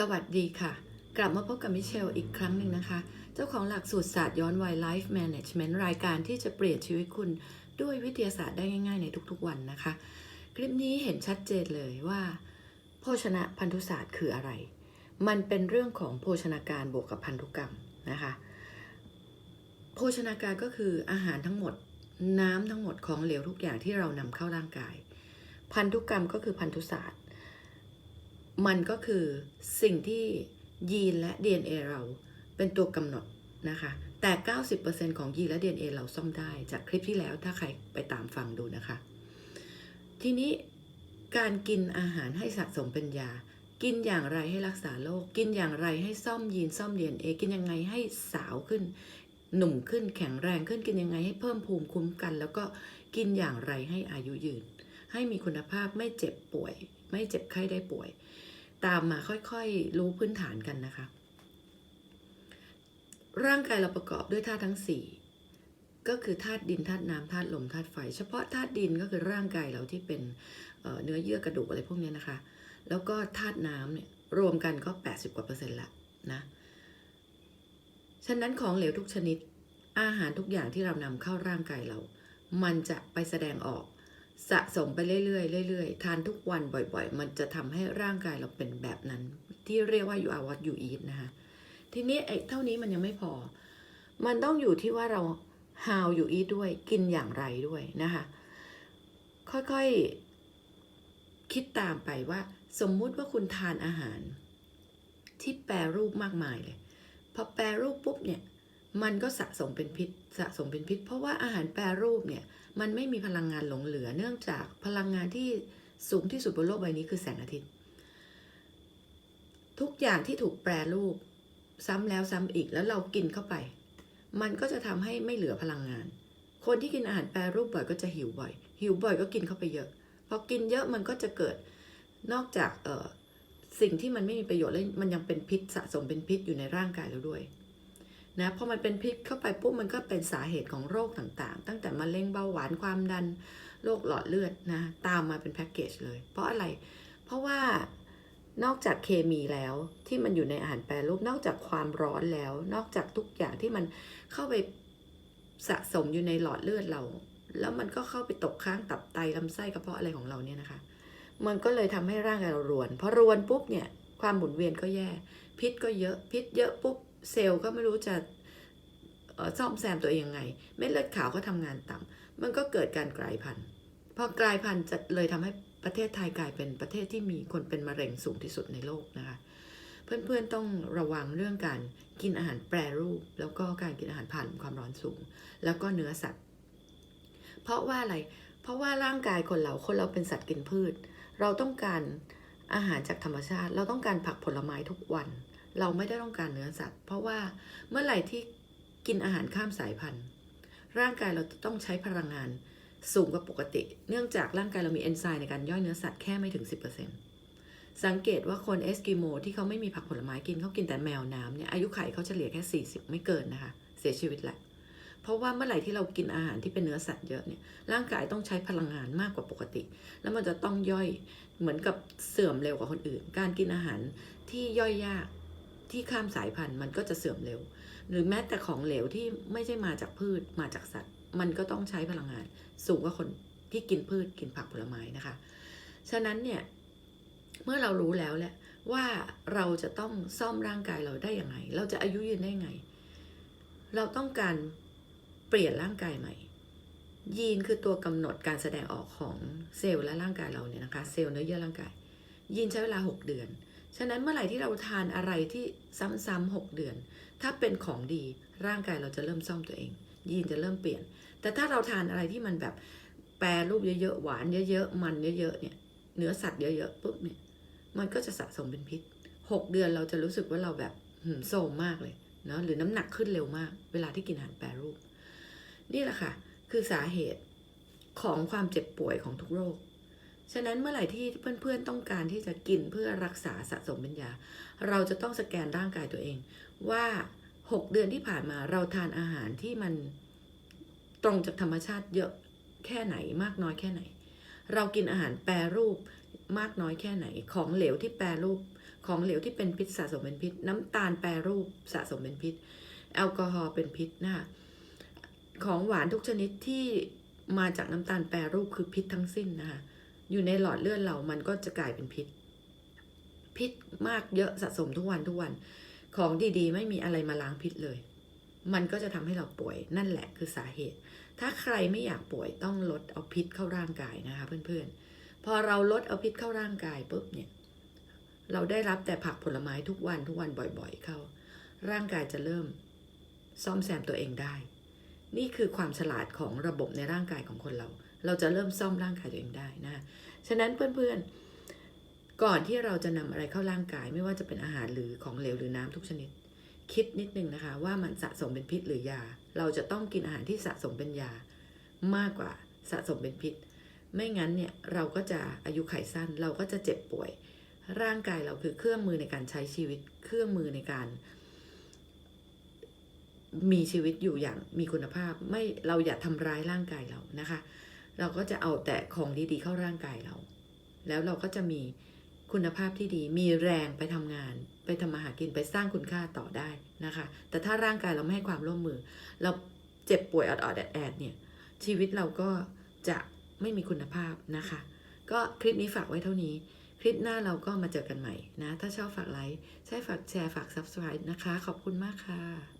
สวัสดีค่ะ กลับมาพบกับมิเชลอีกครั้งหนึ่งนะคะ เจ้าของหลักสูตรศาสตร์ย้อนวัย Life Management รายการที่จะเปลี่ยนชีวิตคุณด้วยวิทยาศาสตร์ได้ง่ายๆ ในทุกๆวันนะคะ คลิปนี้เห็นชัดเจนเลยว่า โภชนะพันธุศาสตร์คืออะไร มันเป็นเรื่องของโภชนาการบวกกับพันธุกรรมนะคะ โภชนาการก็คืออาหารทั้งหมดน้ำทั้งหมดของเหลวทุกอย่างที่เรานำเข้าร่างกาย พันธุกรรมก็คือพันธุศาสตร์ มันก็คือสิ่งที่ยีนและ DNA เราเป็นตัวกำหนดนะคะ แต่ 90%ของยีนและ DNA เราซ่อมได้จากคลิปที่แล้วถ้าใครไปตามฟังดูนะคะ ทีนี้การกินอาหารให้สะสมเป็นยา กินอย่างไรให้รักษาโรค กินอย่างไรให้ซ่อมยีนซ่อม DNA กินยังไงให้สาวขึ้น หนุ่มขึ้นแข็งแรงขึ้น กินยังไงให้เพิ่มภูมิคุ้มกัน แล้วก็กินอย่างไรให้อายุยืน ให้มีคุณภาพไม่เจ็บป่วย ไม่เจ็บไข้ได้ป่วย ตามมาค่อยๆ รู้พื้นฐานกันนะคะ ร่างกายเราประกอบด้วยธาตุทั้ง 4 ก็คือธาตุดินธาตุน้ำธาตุลมธาตุไฟ เฉพาะธาตุดินก็คือร่างกายเราที่เป็นเเนื้อเยื่อกระดูกอะไรพวกนี้นะคะ แล้วก็ธาตุน้ำเนี่ยรวมกันก็ 80 กว่าเปอร์เซ็นต์ละนะ ฉะนั้นของเหลวทุกชนิดอาหารทุกอย่างที่เรานำเข้าร่างกายเรา มันจะไปแสดงออก สะสมไปเรื่อยๆเรื่อยๆ ทานทุกวันบ่อยๆ มันจะทำให้ร่างกายเราเป็นแบบนั้น ที่เรียกว่า you are what you eat นะคะทีนี้ไอ้เท่านี้มันยังไม่พอ มันต้องอยู่ที่ว่าเรา how you eat ด้วยกินอย่างไรด้วยนะคะค่อยๆคิดตามไปว่า สมมุติว่าคุณทานอาหาร ที่แปรรูปมากมายเลยพอแปรรูปปุ๊บเนี่ย มันก็สะสมเป็นพิษสะสมเป็นพิษ เพราะว่าอาหารแปรรูปเนี่ยมันไม่มีพลังงานหลงเหลือ เนื่องจากพลังงานที่สูงที่สุดบนโลกใบนี้คือแสงอาทิตย์ ทุกอย่างที่ถูกแปรรูปซ้ำแล้วซ้ำอีกแล้วเรากินเข้าไป มันก็จะทำให้ไม่เหลือพลังงาน คนที่กินอาหารแปรรูปบ่อยก็จะหิวบ่อย หิวบ่อยก็กินเข้าไปเยอะพอกินเยอะมันก็จะเกิดนอกจากเออสิ่งที่มันไม่มีประโยชน์แล้วมันยังเป็นพิษสะสมเป็นพิษอยู่ในร่างกายเราด้วย นะพอมันเป็นพิษเข้าไปปุ๊บมันก็เป็นสาเหตุของโรคต่างๆ ตั้งแต่มะเร็งเบาหวานความดันโรคหลอดเลือดนะตามมาเป็นแพ็กเกจเลย เพราะอะไร เพราะว่านอกจากเคมีแล้วที่มันอยู่ในอาหารแปรรูปนอกจากความร้อนแล้ว นอกจากทุกอย่างที่มันเข้าไปสะสมอยู่ในหลอดเลือดเรา แล้วมันก็เข้าไปตกค้างตับไตลำไส้กระเพาะอะไรของเราเนี่ยนะคะ มันก็เลยทำให้ร่างกายเรารวนพอรวนปุ๊บเนี่ยความหมุนเวียนก็แย่ พิษก็เยอะพิษเยอะปุ๊บ เซลล์ก็ไม่รู้จะซ่อมแซมตัวเองยังไง เม็ดเลือดขาวก็ทำงานต่ำมันก็เกิดการกลายพันธุ์พอกลายพันธุ์จะเลยทำให้ประเทศไทยกลายเป็นประเทศที่มีคนเป็นมะเร็งสูงที่สุดในโลกนะคะ เพื่อนๆต้องระวังเรื่องการกินอาหารแปรรูป แล้วก็การกินอาหารผ่านความร้อนสูง แล้วก็เนื้อสัตว์ เพราะว่าอะไร เพราะว่าร่างกายคนเราคนเราเป็นสัตว์กินพืช เราต้องการอาหารจากธรรมชาติ เราต้องการผักผลไม้ทุกวัน เราไม่ได้ต้องการเนื้อสัตว์ เพราะว่าเมื่อไหร่ที่กินอาหารข้ามสายพันธุ์ ร่างกายเราจะต้องใช้พลังงานสูงกว่าปกติ เนื่องจากร่างกายเรามีเอนไซม์ในการย่อยเนื้อสัตว์แค่ไม่ถึง 10%สังเกตว่าคนเอสกิโมที่เขาไม่มีผักผลไม้กินเขากินแต่แมวน้ำเนี่ยอายุไขเขาเฉลี่ยแค่ 40 ไม่เกินนะคะ เสียชีวิตแหละ เพราะว่าเมื่อไหร่ที่เรากินอาหารที่เป็นเนื้อสัตว์เยอะเนี่ยร่างกายต้องใช้พลังงานมากกว่าปกติ แล้วมันจะต้องย่อยเหมือนกับเสื่อมเร็วกว่าคนอื่น การกินอาหารที่ย่อยยาก ที่ข้ามสายพันธุ์มันก็จะเสื่อมเร็ว หรือแม้แต่ของเหลวที่ไม่ใช่มาจากพืชมาจากสัตว์ มันก็ต้องใช้พลังงาน สูงกว่าคนที่กินพืชกินผักผลไม้นะคะ ฉะนั้นเนี่ยเมื่อเรารู้แล้วแหละว่าเราจะต้องซ่อมร่างกายเราได้อยังไงเราจะอายุยืนได้ไง เราต้องการเปลี่ยนร่างกายใหม่ ยีนคือตัวกำหนดการแสดงออกของเซลล์และร่างกายเราเนี่ยนะคะ เซลล์เนื้อเยื่อร่างกาย ยีนใช้เวลา 6 เดือน ฉะนั้นเมื่อไหร่ที่เราทานอะไรที่ซ้ำๆ6เดือน ถ้าเป็นของดีร่างกายเราจะเริ่มซ่อมตัวเอง ยีนจะเริ่มเปลี่ยน แต่ถ้าเราทานอะไรที่มันแบบแปรรูปเยอะๆหวานเยอะๆมันเยอะๆเนี่ยเนื้อสัตว์เยอะๆปุ๊บเนี่ยมันก็จะสะสมเป็นพิษ 6 เดือนเราจะรู้สึกว่าเราแบบโซมมากเลยเนาะหรือน้ำหนักขึ้นเร็วมาก เวลาที่กินอาหารแปรรูป นี่แหละค่ะ คือสาเหตุของความเจ็บป่วยของทุกโรค ฉะนั้นเมื่อไหร่ที่เพื่อนๆต้องการที่จะกินเพื่อรักษาสะสมเป็นยา เราจะต้องสแกนร่างกายตัวเอง ว่า 6 เดือนที่ผ่านมาเราทานอาหารที่มันตรงจากธรรมชาติเยอะแค่ไหนมากน้อยแค่ไหน เรากินอาหารแปรรูปมากน้อยแค่ไหน ของเหลวที่แปรรูป ของเหลวที่เป็นพิษสะสมเป็นพิษ น้ำตาลแปรรูปสะสมเป็นพิษ แอลกอฮอล์เป็นพิษนะคะของหวานทุกชนิดที่มาจากน้ำตาลแปรรูปคือพิษทั้งสิ้นนะคะ อยู่ในหลอดเลือดเรามันก็จะกลายเป็นพิษ พิษมากเยอะสะสมทุกวันทุกวัน ของดีๆ ไม่มีอะไรมาล้างพิษเลย มันก็จะทำให้เราป่วยนั่นแหละคือสาเหตุ ถ้าใครไม่อยากป่วยต้องลดเอาพิษเข้าร่างกายนะคะเพื่อนๆ พอเราลดเอาพิษเข้าร่างกายปุ๊บเนี่ย เราได้รับแต่ผักผลไม้ทุกวันทุกวันบ่อย ๆ เข้า ร่างกายจะเริ่ม ซ่อมแซมตัวเองได้ นี่คือความฉลาดของระบบในร่างกายของคนเรา เราจะเริ่มซ่อมร่างกายตัวเองได้นะ ฉะนั้นเพื่อนๆ ก่อนที่เราจะนำอะไรเข้าร่างกายไม่ว่าจะเป็นอาหารหรือของเหลวหรือน้ำทุกชนิด คิดนิดนึงนะคะ ว่ามันสะสมเป็นพิษหรือยา เราจะต้องกินอาหารที่สะสมเป็นยามากกว่าสะสมเป็นพิษ ไม่งั้นเนี่ยเราก็จะอายุไขสั้น เราก็จะเจ็บป่วย ร่างกายเราคือเครื่องมือในการใช้ชีวิต เครื่องมือในการมีชีวิตอยู่อย่างมีคุณภาพไม่เราอย่าทำร้ายร่างกายเรานะคะ เราก็จะเอาแต่ของดีๆเข้าร่างกายเรา แล้วเราก็จะมีคุณภาพที่ดี มีแรงไปทำงาน ไปทำมาหากินไปสร้างคุณค่าต่อได้นะคะ แต่ถ้าร่างกายเราไม่ให้ความร่วมมือ เราเจ็บป่วยออดๆแอดๆเนี่ยชีวิตเราก็จะไม่มีคุณภาพนะคะ ก็คลิปนี้ฝากไว้เท่านี้ คลิปหน้าเราก็มาเจอกันใหม่นะ ถ้าชอบฝากไลค์ใช่ฝากแชร์ฝาก subscribe นะคะ ขอบคุณมากค่ะ